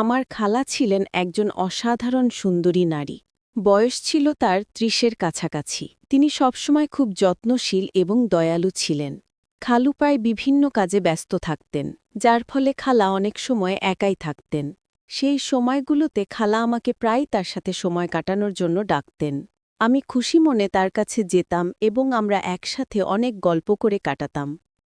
আমার খালা ছিলেন একজন অসাধারণ সুন্দরী নারী। বয়স ছিল তার ত্রিশের কাছাকাছি। তিনি সবসময় খুব যত্নশীল এবং দয়ালু ছিলেন। খালু প্রায় বিভিন্ন কাজে ব্যস্ত থাকতেন, যার ফলে খালা অনেক সময় একাই থাকতেন। সেই সময়গুলোতে খালা আমাকে প্রায় তার সাথে সময় কাটানোর জন্য ডাকতেন। আমি খুশি মনে তার কাছে যেতাম এবং আমরা একসাথে অনেক গল্প করে কাটাতাম।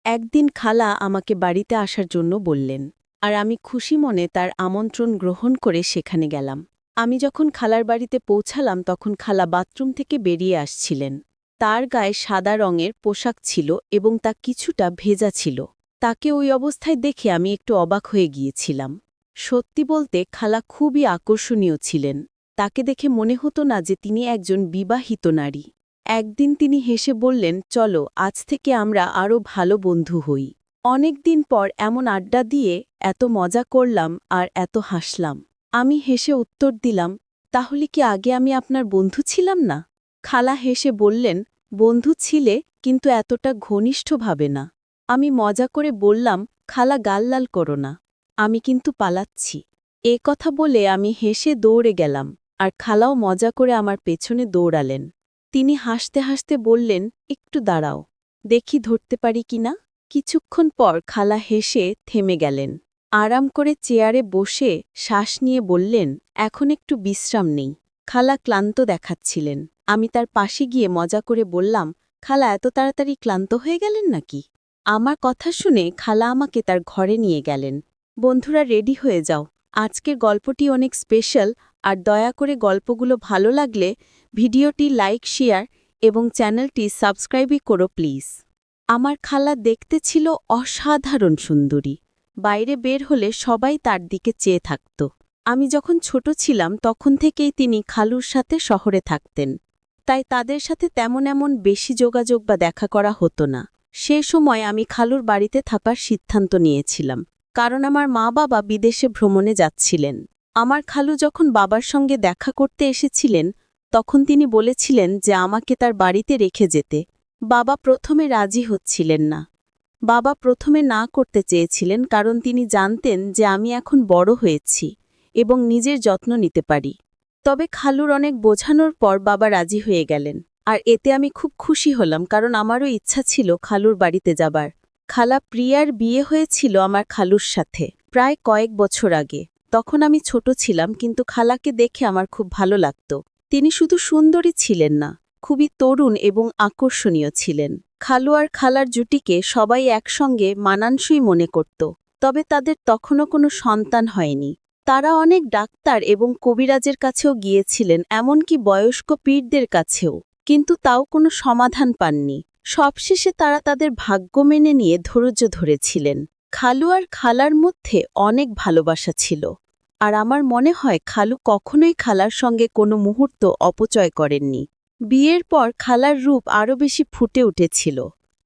একদিন খালা আমাকে বাড়িতে আসার জন্য বললেন আর আমি খুশি মনে তার আমন্ত্রণ গ্রহণ করে সেখানে গেলাম। আমি যখন খালার বাড়িতে পৌঁছালাম তখন খালা বাথরুম থেকে বেরিয়ে আসছিলেন। তার গায়ে সাদা রঙের পোশাক ছিল এবং তা কিছুটা ভেজা ছিল। তাকে ওই অবস্থায় দেখে আমি একটু অবাক হয়ে গিয়েছিলাম। সত্যি বলতে খালা খুবই আকর্ষণীয় ছিলেন। তাকে দেখে মনে হতো না যে তিনি একজন বিবাহিত নারী। একদিন তিনি হেসে বললেন, চলো, আজ থেকে আমরা আরও ভালো বন্ধু হই। অনেক দিন পর এমন আড্ডা দিয়ে এত মজা করলাম আর এত হাসলাম। আমি হেসে উত্তর দিলাম, তাহলে কি আগে আমি আপনার বন্ধু ছিলাম না? খালা হেসে বললেন, বন্ধু ছিলে, কিন্তু এতটা ঘনিষ্ঠভাবে না। আমি মজা করে বললাম, খালা গাললাল করো না, আমি কিন্তু পালাচ্ছি। এ কথা বলে আমি হেসে দৌড়ে গেলাম, আর খালাও মজা করে আমার পেছনে দৌড়ালেন। তিনি হাসতে হাসতে বললেন, একটু দাঁড়াও, দেখি ধরতে পারি কিনা? কিছুক্ষণ পর খালা হেসে থেমে গেলেন। আরাম করে চেয়ারে বসে শ্বাস নিয়ে বললেন, এখন একটু বিশ্রাম নেই। খালা ক্লান্ত দেখাচ্ছিলেন। আমি তার পাশে গিয়ে মজা করে বললাম, খালা, এত তাড়াতাড়ি ক্লান্ত হয়ে গেলেন নাকি? আমার কথা শুনে খালা আমাকে তার ঘরে নিয়ে গেলেন। বন্ধুরা, রেডি হয়ে যাও। আজকের গল্পটি অনেক স্পেশাল, আর দয়া করে গল্পগুলো ভালো লাগলে ভিডিওটি লাইক, শেয়ার এবং চ্যানেলটি সাবস্ক্রাইবই করো প্লিজ। আমার খালা দেখতে ছিল অসাধারণ সুন্দরী। বাইরে বের হলে সবাই তার দিকে চেয়ে থাকত। আমি যখন ছোট ছিলাম তখন থেকেই তিনি খালুর সাথে শহরে থাকতেন। তাই তাদের সাথে তেমন এমন বেশি যোগাযোগ বা দেখা করা হতো না। সে সময় আমি খালুর বাড়িতে থাকার সিদ্ধান্ত নিয়েছিলাম। কারণ আমার মা বাবা বিদেশে ভ্রমণে যাচ্ছিলেন। আমার খালু যখন বাবার সঙ্গে দেখা করতে এসেছিলেন, তখন তিনি বলেছিলেন যে আমাকে তার বাড়িতে রেখে যেতে। বাবা প্রথমে রাজি হচ্ছিলেন না। বাবা প্রথমে না করতে চেয়েছিলেন কারণ তিনি জানতেন যে আমি এখন বড় হয়েছি এবং নিজের যত্ন নিতে পারি। তবে খালুর অনেক বোঝানোর পর বাবা রাজি হয়ে গেলেন। আর এতে আমি খুব খুশি হলাম কারণ আমারও ইচ্ছা ছিল খালুর বাড়িতে যাবার। খালা প্রিয়ার বিয়ে হয়েছিল আমার খালুর সাথে প্রায় কয়েক বছর আগে। তখন আমি ছোট ছিলাম কিন্তু খালাকে দেখে আমার খুব ভালো লাগত। তিনি শুধু সুন্দরী ছিলেন না খুবই তরুণ এবং আকর্ষণীয় ছিলেন। খালু আর খালার জুটিকে সবাই একসঙ্গে মানানসই মনে করত, তবে তাদের তখনও কোনো সন্তান হয়নি। তারা অনেক ডাক্তার এবং কবিরাজের কাছেও গিয়েছিলেন, এমনকি বয়স্ক পীরদের কাছেও, কিন্তু তাও কোনো সমাধান পাননি। সবশেষে তারা তাদের ভাগ্য মেনে নিয়ে ধৈর্য ধরেছিলেন। খালু আর খালার মধ্যে অনেক ভালোবাসা ছিল, আর আমার মনে হয় খালু কখনোই খালার সঙ্গে কোনো মুহূর্ত অপচয় করেননি। বিয়ের পর খালার রূপ আরও বেশি ফুটে উঠেছিল।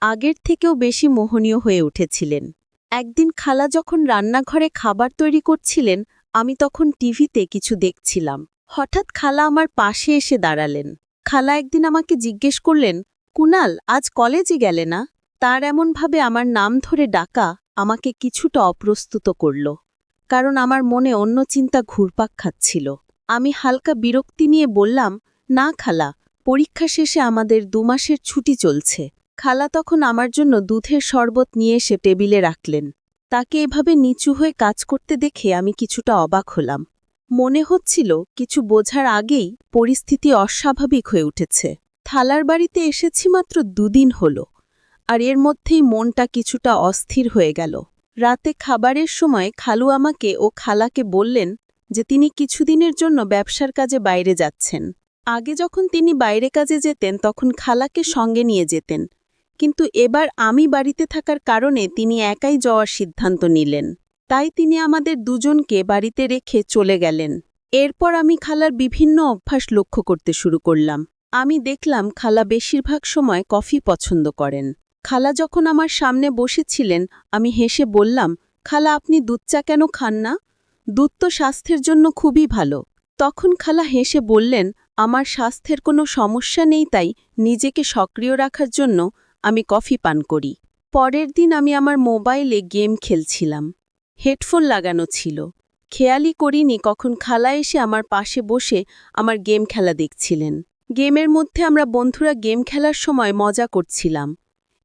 আগের থেকেও বেশি মোহনীয় হয়ে উঠেছিলেন। একদিন খালা যখন রান্নাঘরে খাবার তৈরি করছিলেন, আমি তখন টিভিতে কিছু দেখছিলাম। হঠাৎ খালা আমার পাশে এসে দাঁড়ালেন। খালা একদিন আমাকে জিজ্ঞেস করলেন, কুনাল, আজ কলেজে গেলে না? তার এমনভাবে আমার নাম ধরে ডাকা আমাকে কিছুটা অপ্রস্তুত করল, কারণ আমার মনে অন্য চিন্তা ঘুরপাক খাচ্ছিল। আমি হালকা বিরক্তি নিয়ে বললাম, না খালা পরীক্ষা শেষে আমাদের দুমাসের ছুটি চলছে। খালা তখন আমার জন্য দুধের শরবত নিয়ে এসে টেবিলে রাখলেন। তাকে এভাবে নিচু হয়ে কাজ করতে দেখে আমি কিছুটা অবাক হলাম। মনে হচ্ছিল কিছু বোঝার আগেই পরিস্থিতি অস্বাভাবিক হয়ে উঠেছে। থালার বাড়িতে এসেছি মাত্র দুদিন হল, আর এর মধ্যেই মনটা কিছুটা অস্থির হয়ে গেল। রাতে খাবারের সময় খালু আমাকে ও খালাকে বললেন যে তিনি কিছুদিনের জন্য ব্যবসার কাজে বাইরে যাচ্ছেন। আগে যখন তিনি বাইরে কাজে যেতেন, তখন খালাকে সঙ্গে নিয়ে যেতেন। কিন্তু এবার আমি বাড়িতে থাকার কারণে তিনি একাই যাওয়ার সিদ্ধান্ত নিলেন। তাই তিনি আমাদের দুজনকে বাড়িতে রেখে চলে গেলেন। এরপর আমি খালার বিভিন্ন অভ্যাস লক্ষ্য করতে শুরু করলাম। আমি দেখলাম খালা বেশিরভাগ সময় কফি পছন্দ করেন। খালা যখন আমার সামনে বসেছিলেন, আমি হেসে বললাম, খালা, আপনি দুধ চা কেন খান না? দুধ তো স্বাস্থ্যের জন্য খুবই ভালো। তখন খালা হেসে বললেন আমার স্বাস্থ্যের কোনো সমস্যা নেই তাই নিজেকে সক্রিয় রাখার জন্য আমি কফি পান করি। পরের দিন আমি আমার মোবাইলে গেম খেলছিলাম। হেডফোন লাগানো ছিল। খেয়ালই করিনি কখন খালা এসে আমার পাশে বসে আমার গেম খেলা দেখছিলেন। গেমের মধ্যে আমরা বন্ধুরা গেম খেলার সময় মজা করছিলাম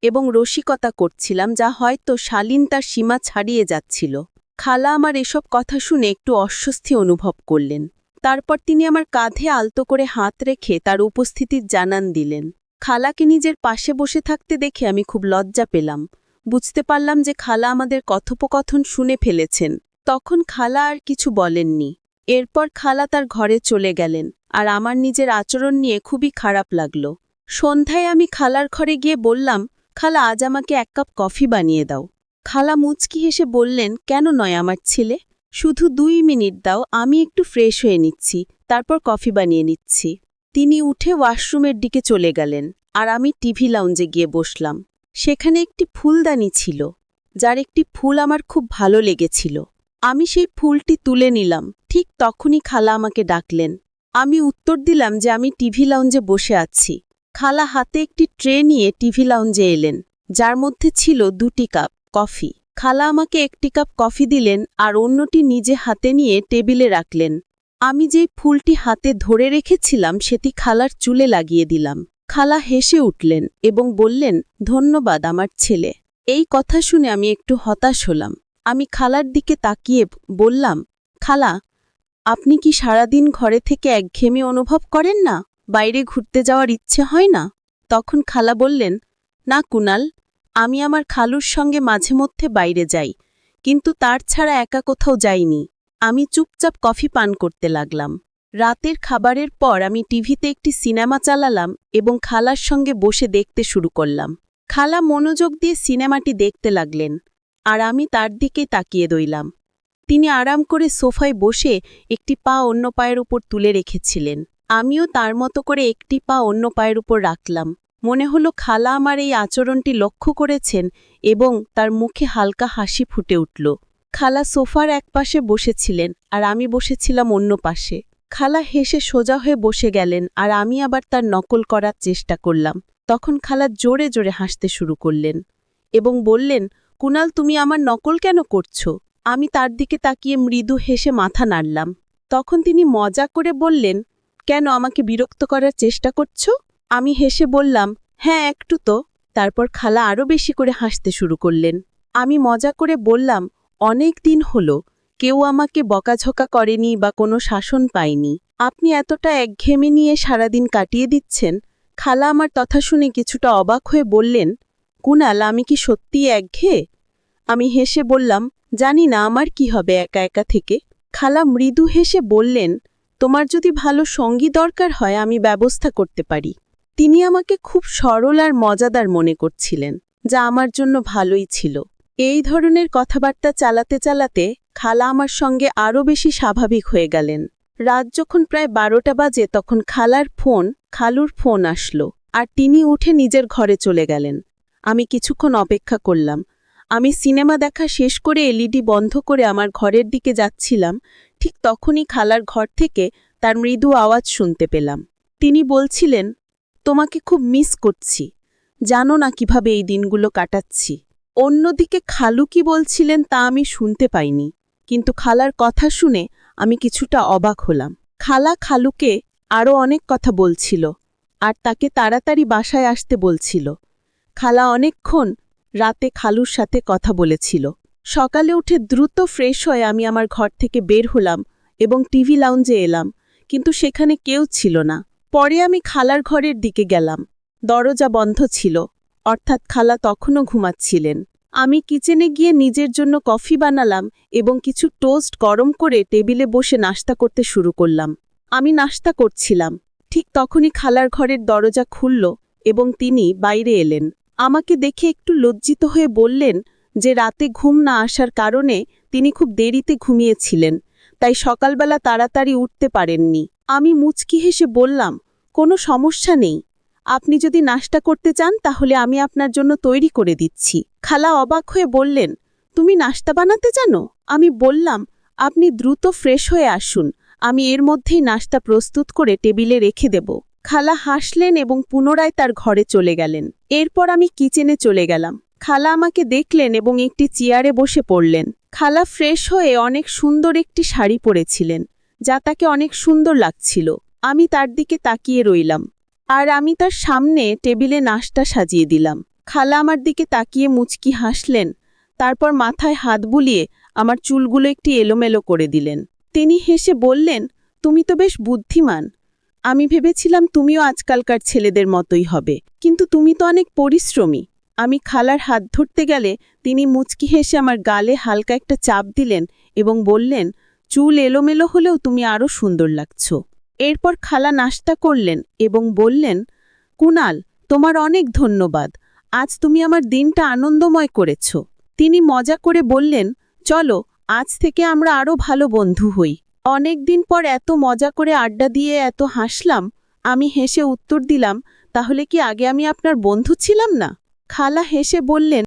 এবং রসিকতা করছিলাম যা হয়তো শালীন তার সীমা ছাড়িয়ে যাচ্ছিল। খালা আমার এসব কথা শুনে একটু অস্বস্তি অনুভব করলেন। তারপর তিনি আমার কাঁধে আলতো করে হাত রেখে তার উপস্থিতির জানান দিলেন। খালাকে নিজের পাশে বসে থাকতে দেখে আমি খুব লজ্জা পেলাম। বুঝতে পারলাম যে খালা আমাদের কথোপকথন শুনে ফেলেছেন। তখন খালা আর কিছু বলেননি। এরপর খালা তার ঘরে চলে গেলেন আর আমার নিজের আচরণ নিয়ে খুবই খারাপ লাগল। সন্ধ্যায় আমি খালার ঘরে গিয়ে বললাম, খালা, আজ আমাকে এক কাপ কফি বানিয়ে দাও। খালা মুচকি হেসে বললেন, কেন নয় আমার ছেলে? শুধু দুই মিনিট দাও, আমি একটু ফ্রেশ হয়ে নিচ্ছি। তারপর কফি বানিয়ে নিচ্ছি। তিনি উঠে ওয়াশরুমের দিকে চলে গেলেন, আর আমি টিভি লাউঞ্জে গিয়ে বসলাম। সেখানে একটি ফুলদানি ছিল, যার একটি ফুল আমার খুব ভালো লেগেছিল। আমি সেই ফুলটি তুলে নিলাম। ঠিক তখনই খালা আমাকে ডাকলেন। আমি উত্তর দিলাম যে আমি টিভি লাউঞ্জে বসে আছি। খালা হাতে একটি ট্রে নিয়ে টিভি লাউঞ্জে এলেন, যার মধ্যে ছিল দুটি কাপ কফি খালা আমাকে একটি কাপ কফি দিলেন আর অন্যটি নিজে হাতে নিয়ে টেবিলে রাখলেন। আমি যেই ফুলটি হাতে ধরে রেখেছিলাম সেটি খালার চুলে লাগিয়ে দিলাম। খালা হেসে উঠলেন এবং বললেন, ধন্যবাদ আমার ছেলে। এই কথা শুনে আমি একটু হতাশ হলাম। আমি খালার দিকে তাকিয়ে বললাম, খালা, আপনি কি সারাদিন ঘরে থেকে একঘেয়েমি অনুভব করেন না? বাইরে ঘুরতে যাওয়ার ইচ্ছে হয় না? তখন খালা বললেন, না কুনাল আমি আমার খালুর সঙ্গে মাঝে মধ্যে বাইরে যাই, কিন্তু তার ছাড়া একা কোথাও যাইনি। আমি চুপচাপ কফি পান করতে লাগলাম। রাতের খাবারের পর আমি টিভিতে একটি সিনেমা চালালাম এবং খালার সঙ্গে বসে দেখতে শুরু করলাম। খালা মনোযোগ দিয়ে সিনেমাটি দেখতে লাগলেন, আর আমি তার দিকে তাকিয়ে দইলাম তিনি আরাম করে সোফায় বসে একটি পা অন্য পায়ের উপর তুলে রেখেছিলেন। আমিও তার মতো করে একটি পা অন্য পায়ের উপর রাখলাম। মনে হলো খালা আমার এই আচরণটি লক্ষ্য করেছেন এবং তার মুখে হালকা হাসি ফুটে উঠল। খালা সোফার এক পাশে বসেছিলেন আর আমি বসেছিলাম অন্য পাশে। খালা হেসে সোজা হয়ে বসে গেলেন আর আমি আবার তার নকল করার চেষ্টা করলাম। তখন খালা জোরে জোরে হাসতে শুরু করলেন এবং বললেন, কুনাল, তুমি আমার নকল কেন করছ? আমি তার দিকে তাকিয়ে মৃদু হেসে মাথা নাড়লাম। তখন তিনি মজা করে বললেন, কেন আমাকে বিরক্ত করার চেষ্টা করছ? আমি হেসে বললাম হ্যাঁ একটু তো। তারপর খালা আরও বেশি করে হাসতে শুরু করলেন। আমি মজা করে বললাম, অনেক দিন হল, কেউ আমাকে বকাঝকা করেনি বা কোনো শাসন পায়নি। আপনি এতটা একঘেয়েমি নিয়ে সারাদিন কাটিয়ে দিচ্ছেন? খালা আমার কথা শুনে কিছুটা অবাক হয়ে বললেন, কুনাল, আমি কি সত্যিই একঘেয়ে? আমি হেসে বললাম, জানি না, আমার কি হবে একা একা থেকে? খালা মৃদু হেসে বললেন, তোমার যদি ভালো সঙ্গী দরকার হয়, আমি ব্যবস্থা করতে পারি। তিনি আমাকে খুব সরল আর মজাদার মনে করছিলেন, যা আমার জন্য ভালোই ছিল। এই ধরনের কথাবার্তা চালাতে চালাতে খালা আমার সঙ্গে আরও বেশি স্বাভাবিক হয়ে গেলেন। রাত যখন প্রায় বারোটা বাজে তখন খালার ফোন, খালুর ফোন আসলো আর তিনি উঠে নিজের ঘরে চলে গেলেন। আমি কিছুক্ষণ অপেক্ষা করলাম। আমি সিনেমা দেখা শেষ করে এলইডি বন্ধ করে আমার ঘরের দিকে যাচ্ছিলাম, ঠিক তখনই খালার ঘর থেকে তার মৃদু আওয়াজ শুনতে পেলাম। তিনি বলছিলেন তোমাকে খুব মিস করছি। জানো না কীভাবে এই দিনগুলো কাটাচ্ছি। অন্যদিকে খালু কি বলছিলেন তা আমি শুনতে পাইনি। কিন্তু খালার কথা শুনে আমি কিছুটা অবাক হলাম। খালা খালুকে আরও অনেক কথা বলছিল আর তাকে তাড়াতাড়ি বাসায় আসতে বলছিল। খালা অনেকক্ষণ রাতে খালুর সাথে কথা বলেছিল। সকালে উঠে দ্রুত ফ্রেশ হয়ে আমি আমার ঘর থেকে বের হলাম এবং টিভি লাউঞ্জে এলাম, কিন্তু সেখানে কেউ ছিল না। পরে আমি খালার ঘরের দিকে গেলাম। দরজা বন্ধ ছিল, অর্থাৎ খালা তখনও ঘুমাচ্ছিলেন। আমি কিচেনে গিয়ে নিজের জন্য কফি বানালাম এবং কিছু টোস্ট গরম করে টেবিলে বসে নাস্তা করতে শুরু করলাম। আমি নাস্তা করছিলাম। ঠিক তখনই খালার ঘরের দরজা খুলল এবং তিনি বাইরে এলেন। আমাকে দেখে একটু লজ্জিত হয়ে বললেন যে রাতে ঘুম না আসার কারণে তিনি খুব দেরিতে ঘুমিয়েছিলেন, তাই সকালবেলা তাড়াতাড়ি উঠতে পারেননি। আমি মুচকি হেসে বললাম, কোনো সমস্যা নেই। আপনি যদি নাস্তা করতে চান, তাহলে আমি আপনার জন্য তৈরি করে দিচ্ছি। খালা অবাক হয়ে বললেন, তুমি নাস্তা বানাতে জানো? আমি বললাম, আপনি দ্রুত ফ্রেশ হয়ে আসুন। আমি এর মধ্যেই নাস্তা প্রস্তুত করে টেবিলে রেখে দেব। খালা হাসলেন এবং পুনরায় তার ঘরে চলে গেলেন। এরপর আমি কিচেনে চলে গেলাম। খালা আমাকে দেখলেন এবং একটি চেয়ারে বসে পড়লেন। খালা ফ্রেশ হয়ে অনেক সুন্দর একটি শাড়ি পরেছিলেন। যা তাকে অনেক সুন্দর লাগছিল। আমি তার দিকে তাকিয়ে রইলাম। আর আমি তার সামনে টেবিলে নাশতা সাজিয়ে দিলাম। খালা আমার দিকে তাকিয়ে মুচকি হাসলেন, তারপর মাথায় হাত বুলিয়ে আমার চুলগুলো একটি এলোমেলো করে দিলেন। তিনি হেসে বললেন, তুমি তো বেশ বুদ্ধিমান। আমি ভেবেছিলাম তুমিও আজকালকার ছেলেদের মতোই হবে। কিন্তু তুমি তো অনেক পরিশ্রমী। আমি খালার হাত ধরতে গেলে তিনি মুচকি হেসে আমার গালে হালকা একটা চাপ দিলেন এবং বললেন চুল এলোমেলো হলেও তুমি আরও সুন্দর লাগছ। এরপর খালা নাস্তা করলেন এবং বললেন, কুনাল, তোমার অনেক ধন্যবাদ। আজ তুমি আমার দিনটা আনন্দময় করেছ। তিনি মজা করে বললেন, চলো, আজ থেকে আমরা আরও ভালো বন্ধু হই। অনেক দিন পর এত মজা করে আড্ডা দিয়ে এত হাসলাম, আমি হেসে উত্তর দিলাম, তাহলে কি আগে আমি আপনার বন্ধু ছিলাম না? খালা হেসে বললেন